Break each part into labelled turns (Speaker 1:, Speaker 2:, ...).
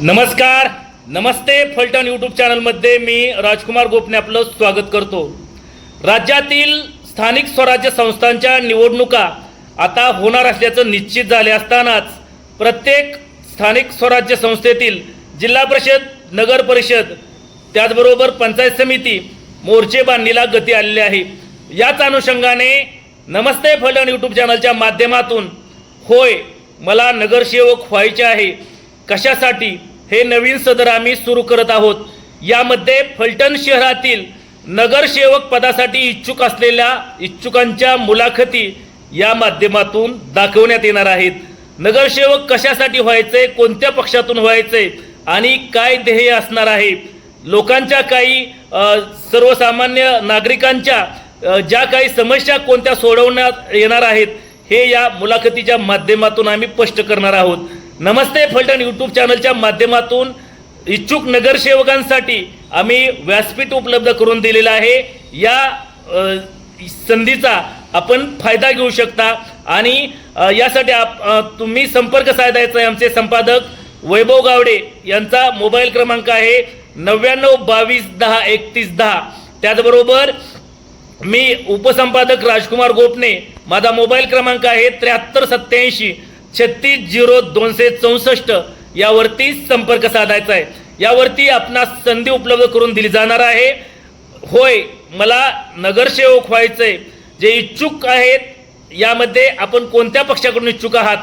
Speaker 1: नमस्कार नमस्ते फलटण यूट्यूब चॅनलमध्ये मी राजकुमार गोपने आपलं स्वागत करतो. राज्यातील स्थानिक स्वराज्य संस्थांच्या निवडणुका आता होणार असल्याचं निश्चित झाले असतानाच प्रत्येक स्थानिक स्वराज्य संस्थेतील जिल्हा परिषद नगर परिषद त्याचबरोबर पंचायत समिती मोर्चे बांधणीला गती आलेली आहे. याच अनुषंगाने नमस्ते फलटण यूट्यूब चॅनलच्या माध्यमातून होय मला नगरसेवक व्हायचे आहे. कशासाठी? हे नवीन सदर आम्ही सुरू करत आहोत. यामध्ये फलटण शहरातील नगरसेवक पदासाठी इच्छुक असलेल्या इच्छुकांच्या मुलाखती या माध्यमातून दाखवण्यात येणार आहेत. नगरसेवक कशासाठी व्हायचे कोणत्या पक्षातून व्हायचे आणि काय ध्येय असणार आहे? लोकांच्या काही सर्वसामान्य नागरिकांच्या ज्या काही समस्या कोणत्या सोडवण्यात येणार आहेत हे या मुलाखतीच्या माध्यमातून आम्ही स्पष्ट करणार आहोत. नमस्ते फलटण यूट्यूब चॅनलच्या माध्यमातून इच्छुक नगरसेवकांसाठी आम्ही व्यासपीठ उपलब्ध करून दिलेलं आहे. या संधीचा आपण फायदा घेऊ शकता आणि यासाठी आप तुम्ही संपर्क साधायचा आहे आमचे संपादक वैभव गावडे यांचा मोबाईल क्रमांक आहे नव्याण्णव बावीस दहा एकतीस दहा. त्याचबरोबर मी उपसंपादक राजकुमार गोपने माझा मोबाईल क्रमांक आहे त्र्याहत्तर सत्याऐंशी छत्तीस झिरो दोनशे चौसष्ट यावरती संपर्क साधायचा आहे. यावरती आपणास संधी उपलब्ध करून दिली जाणार आहे. होय मला नगरसेवक व्हायचं आहे. जे इच्छुक आहेत यामध्ये आपण कोणत्या पक्षाकडून इच्छुक आहात?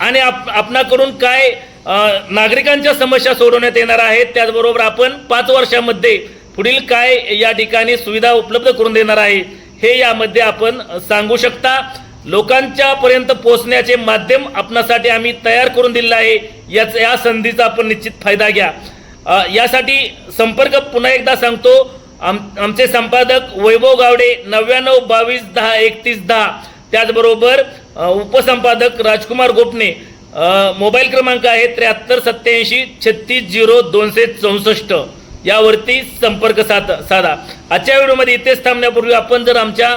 Speaker 1: आणि आप आपणाकडून काय नागरिकांच्या समस्या सोडवण्यात येणार आहेत त्याचबरोबर आपण पाच वर्षामध्ये पुढील काय या ठिकाणी सुविधा उपलब्ध करून देणार आहे हे यामध्ये आपण सांगू शकता. लोकांच्या पर्यंत पोहोचण्याचे माध्यम आपणासाठी आम्ही तयार करून दिलेलं आहे. याच या संधीचा आपण निश्चित फायदा घ्या. यासाठी संपर्क पुन्हा एकदा सांगतो. आम आमचे संपादक वैभव गावडे नव्याण्णव बावीस दहा एकतीस दहा. त्याचबरोबर उपसंपादक राजकुमार गोपने. मोबाईल क्रमांक आहे त्र्याहत्तर सत्याऐंशी छत्तीस झिरो दोनशे चौसष्ट. यावरती संपर्क साध साधा. आजच्या व्हिडिओमध्ये इथेच थांबण्यापूर्वी आपण जर आमच्या